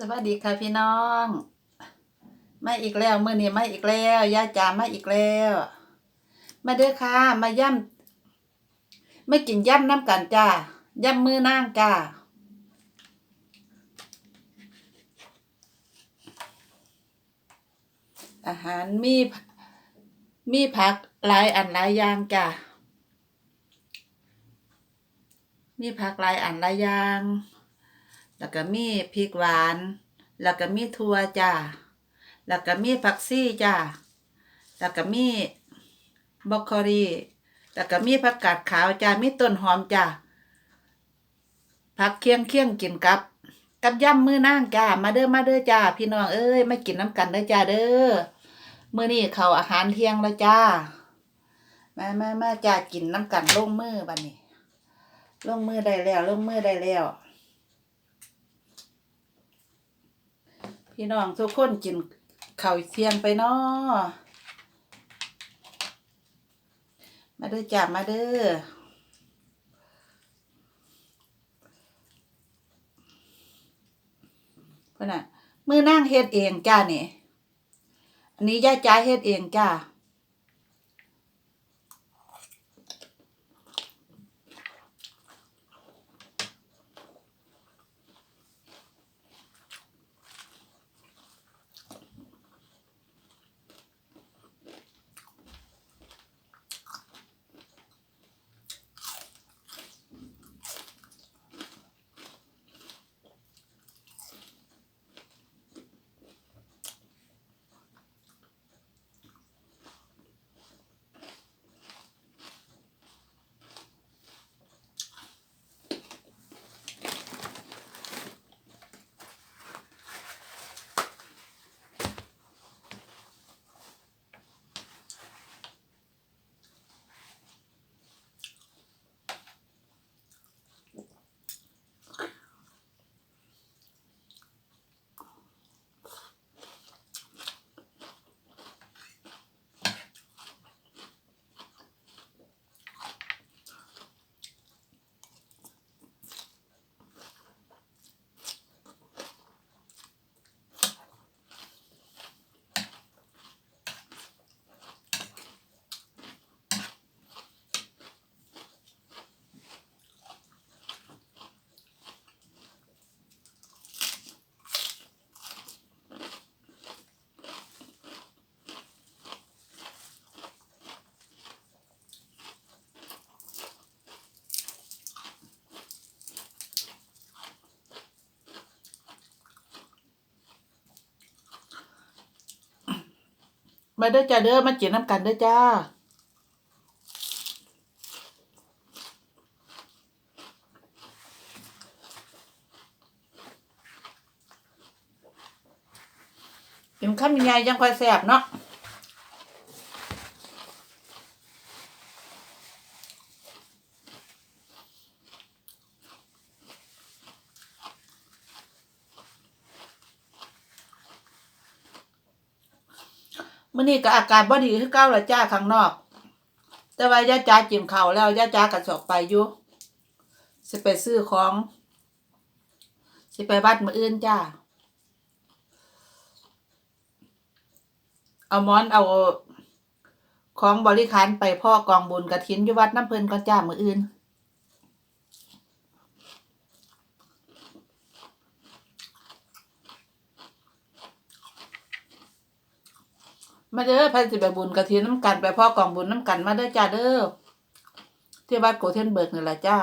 สวัสดีค่ะพี่น้อง มาอีกแล้วมื้อนี้มาอีกแล้วย่าจ๋ามาอีกแล้ว มาเด้อค่ะ มาย่ำไม่กินย่ำน้ำกันจ้าย่ำมือนางจ้าอาหารมีมีผักหลายอันหลายอย่างจ้ามีผักหลายอันหลายอย่าง แล้วก็มีพริกหวาน แล้วก็มีถั่วจ้า แล้วก็มีผักซี่จ้า แล้วก็มีบรอกโคลีแล้วก็มีผักกาดขาวจ้า มีต้นหอมจ้า ผักเคียงเคียงกินกับ กับย่ำมือนางจ้า มาเด้อ มาเด้อจ้า พี่น้องเอ้ย มากินน้ำกันเด้อจ้าเด้อมื้อนี้เขาอาหารเที่ยงแล้วจ้า มามามาจ้ากินน้ำกันลงมือบัดนี้ลงมือได้แล้วลงมือได้แล้ว พี่น้องทุกคนกินข้าวเที่ยงไปเนาะมาเด้อจ้ามาเด้อเพิ่นน่ะมือนั่งเฮ็ดเองจ้านี่อันนี้ย่าจ้าเฮ็ดเองจ้า มาเด้อจ้าเด้อมากินน้ำกันเด้อจ้ากินข้ามีไงยังคอยแสบเนาะ มื้อนี้ก็อากาศบ่ดีคือเก่าล้วจ้าข้างนอก แต่ว่าย่าจ๋ากินข้าแล้วย่าจ๋าก็สออกไปอยู่สิไปซื้อของ สิไปวัดมืออื่นจ้า เอามอนเอาของบริขารไปพ่อกองบุญกระถินอยู่วัดน้ำเพลินก็จ้ามืออื่น มาเด้อพระสิไปบุญกระถินน้ำกันไปพ่อกองบุญน้ำกันมาเด้อจ้าเด้อที่วัดโกเทนเบิร์กนี่แหละจ้า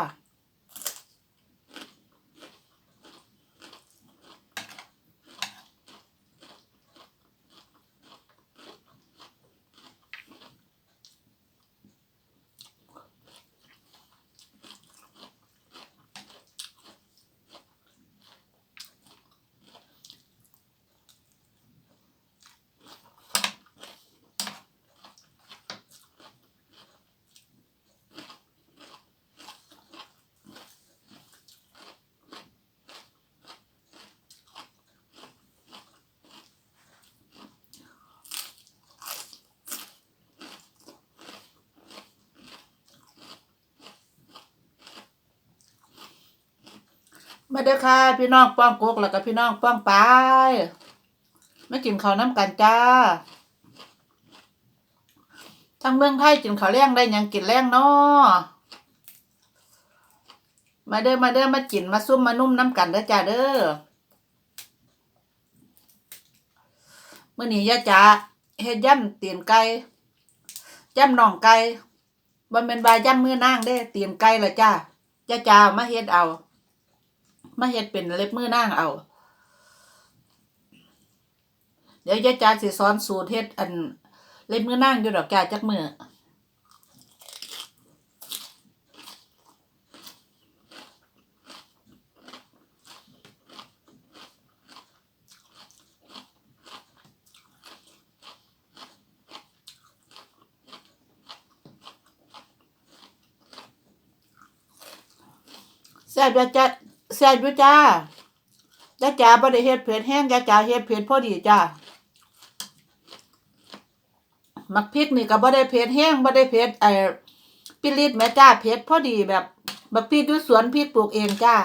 มาเด้อค่ะ พี่น้องป้องกกแล้วก็พี่น้องป้องปายมากินข้าวน้ำกันจ้าทางเมืองไทยกินข้าวแรงได้ยังกินแรงเนาะมาเด้อมาเด้อมากินมาซุ่มมานุ่มน้ำกันเด้อจ้าเด้อมื้อนี้ย่าจ๋าเฮ็ดย่ำตีนไก่ย่ำน่องไก่บ่แม่นว่าย่ำมือนางเด้ตีนไก่ละจ้าย่าจ๋ามาเฮ็ดเอา มาเฮ็ดเป็นเล็บมือนางเอา เดี๋ยวยายจาสิสอนสูตรเฮ็ดอันเล็บมือนางอยู่ดอกจ้าจักมือแซ่บจ้าจ้า แซ่บอยู่จ้าจ้าจ๋าบ่ได้เฮ็ดเผ็ดแห้งจ้าจ๋าเฮ็ดเผ็ดพอดีจ้ามักพริกนี่ก็บ่ได้เผ็ดแห้งบ่ได้เผ็ดไอ้ปิริตแม่จ้าเผ็ดพอดีแบบบักพริกอยู่สวนพริกปลูกเองจ้า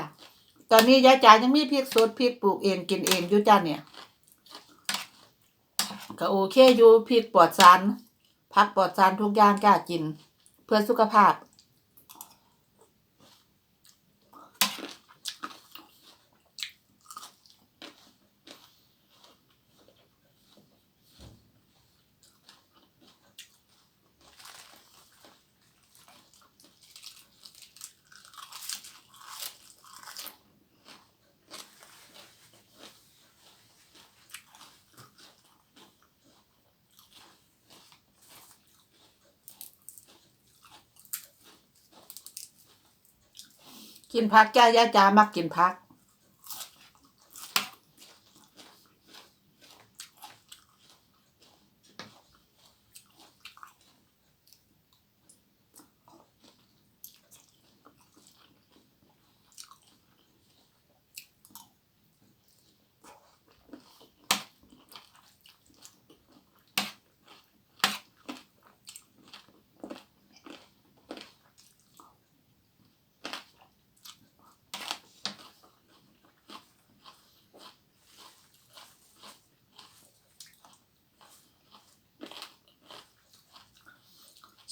ตอนนี้ยายจ๋ายังมีพริกสดพริกปลูกเองกินเองอยู่จ้าเนี่ยก็โอเคอยู่พริกปลอดสารผักปลอดสารทุกอย่างจ้ากิน เพื่อสุขภาพ กินผักจ้ายายจ๋ามักกินผัก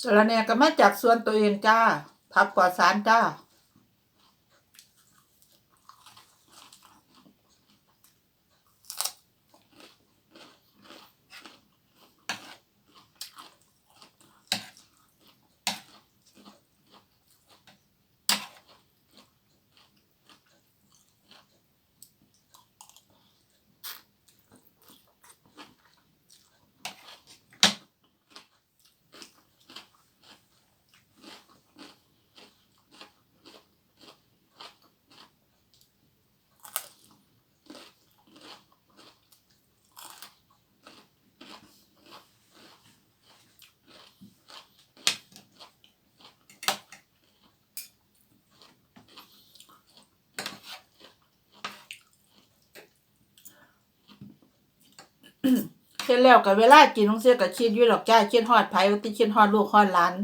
สระแหน่ก็มาจากสวนตัวเองจ้า ผักปลอดสารจ้า เฮ็ดแล้วก็เวลากินต้องเสียก็คิดอยู่ดอกจ้าคิดฮอดไผว่าติคิดฮอดลูกฮอดหลาน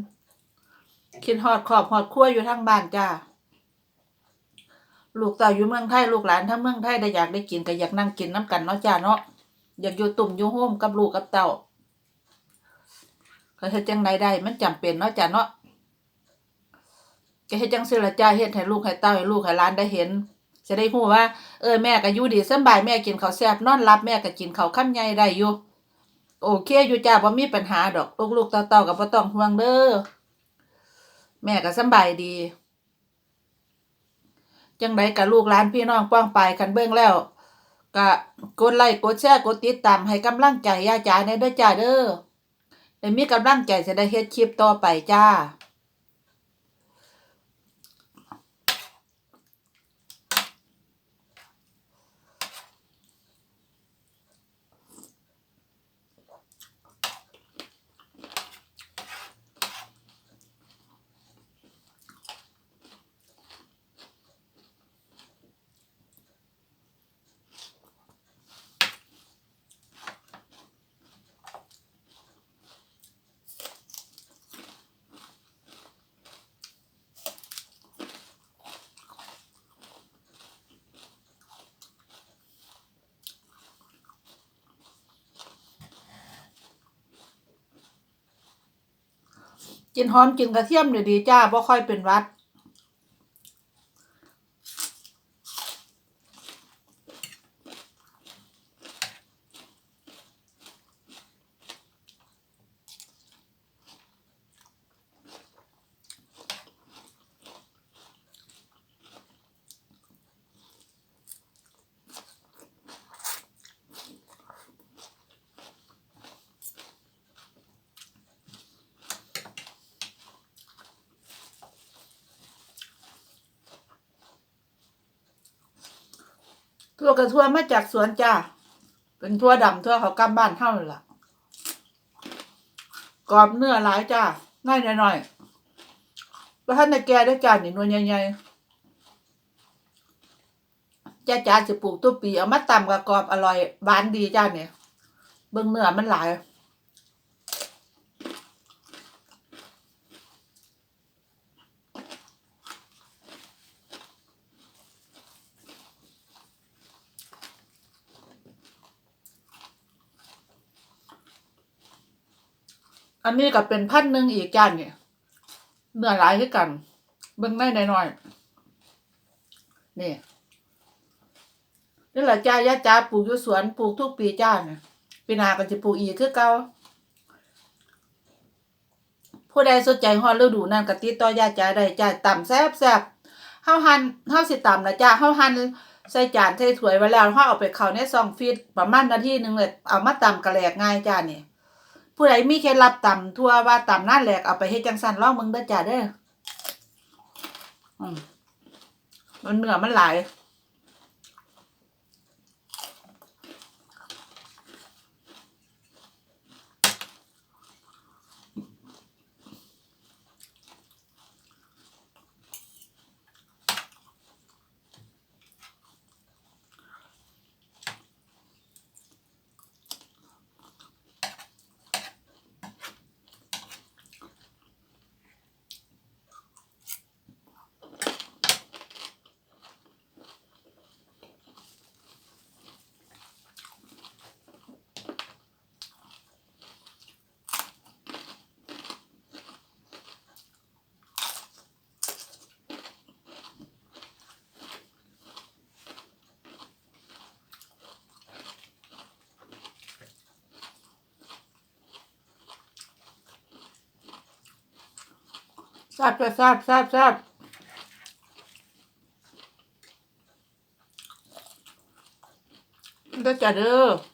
คิดฮอดครอบฮอดครัวอยู่ทางบ้านจ้าลูกเต่าอยู่เมืองไทยลูกหลานทั้งเมืองไทยได้อยากได้กินก็อยากนั่งกินน้ำกันเนาะจ้าเนาะอยากอยู่ตุ่มอยู่โฮมกับลูกกับเต่าก็เฮ็ดจังไดได้มันจำเป็นเนาะจ้าเนาะก็เฮ็ดจังซี่ละจ้าเฮ็ดให้ลูกให้เต้าให้ลูกให้หลานได้เห็น จะได้ฮู้ว่าเออแม่ก็อยู่ดีสบายแม่กินข้าวแซ่บนอนหลับแม่ก็กินข้าวค่ำใหญ่ได้อยู่โอเคอยู่จ้าบ่มีปัญหาดอกลูกๆเต้าๆก็บ่ต้องห่วงเด้อแม่ก็สบายดี จังไดกับลูกหลานพี่น้องป้องไปคันเบิ่งแล้วก็กดไลค์กดแชร์กดติดตามให้กำลังใจย่าจ๋าในเด้อจ้าเด้อได้มีกำลังใจจะได้เฮ็ดคลิปต่อไปจ้า กินหอมกินกระเทียมเดี๋ยดีจ้าบ่ค่อยเป็นหวัด ทั่วกระทั่วมาจากสวนจ้า เป็นทั่วดำทั่วเขากำบ้านเท่านั่นล่ะกรอบเนื้อหลายจ้าง่ายหน่อยๆประท่านในแกได้จ้านี่นวลใหญ่ๆจ้าจ้าจะปลูกตัวปีเอามาตำกับกรอบอร่อยหวานดีจ้าเนี่ยเบื้องเนื้อมันหลาย อันนี้ก็เป็นพันหนึ่งอีกจ้าเนี่ยเนื้อหลายคือกัน เบิ่งได้หน่อยๆนี่นี่แหละจ้ายาจ้าปลูกอยู่สวนปลูกทุกปีจ้าเนี่ยปีหน้าก็จะปลูกอีกคือเก่าผู้ใดสนใจฮอดฤดูนั้นก็ติดต่อยาจ้าได้จ้าต่ำแซบแซบเฮาหั่นเฮาสิต่ำนะจ้าเฮาหั่นใส่จานใส่ถ้วยไว้แล้วเฮาเอาไปเข้าในซองฟีดประมาณนาทีหนึ่งเลยเอามาตำกระแหลกง่ายจ้าเนี่ย ผู้ใดมีเคล็ดลับต่ำทั่วว่าต่ำหน้าแหลกเอาไปเฮ็ดจังสันลองมึงเด้อจ้าเด้อมมันเนื้อมันหลาย แซ่บแซ่บแซ่บแซ่บเด้อจ้าเด้อ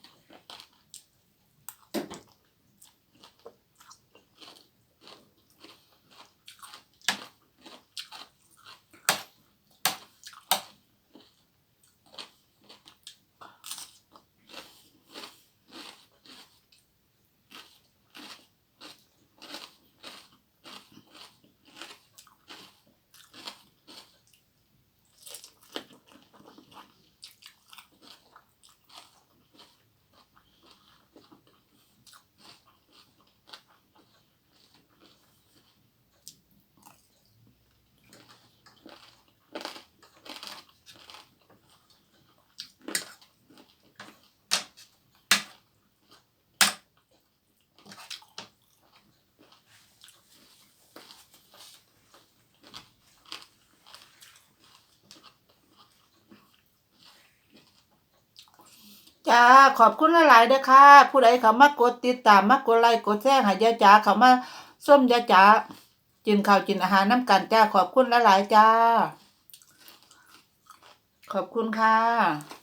จ้าขอบคุณหลายๆเด้อค่ะ ผู้ใดเขามากดติดตามมากดไลค์กดแชร์ให้ยาจ๋าเขามาส้มยาจ๋ากินข้าวกินอาหารน้ำกันจ้าขอบคุณหลายๆจ้า ขอบคุณค่ะ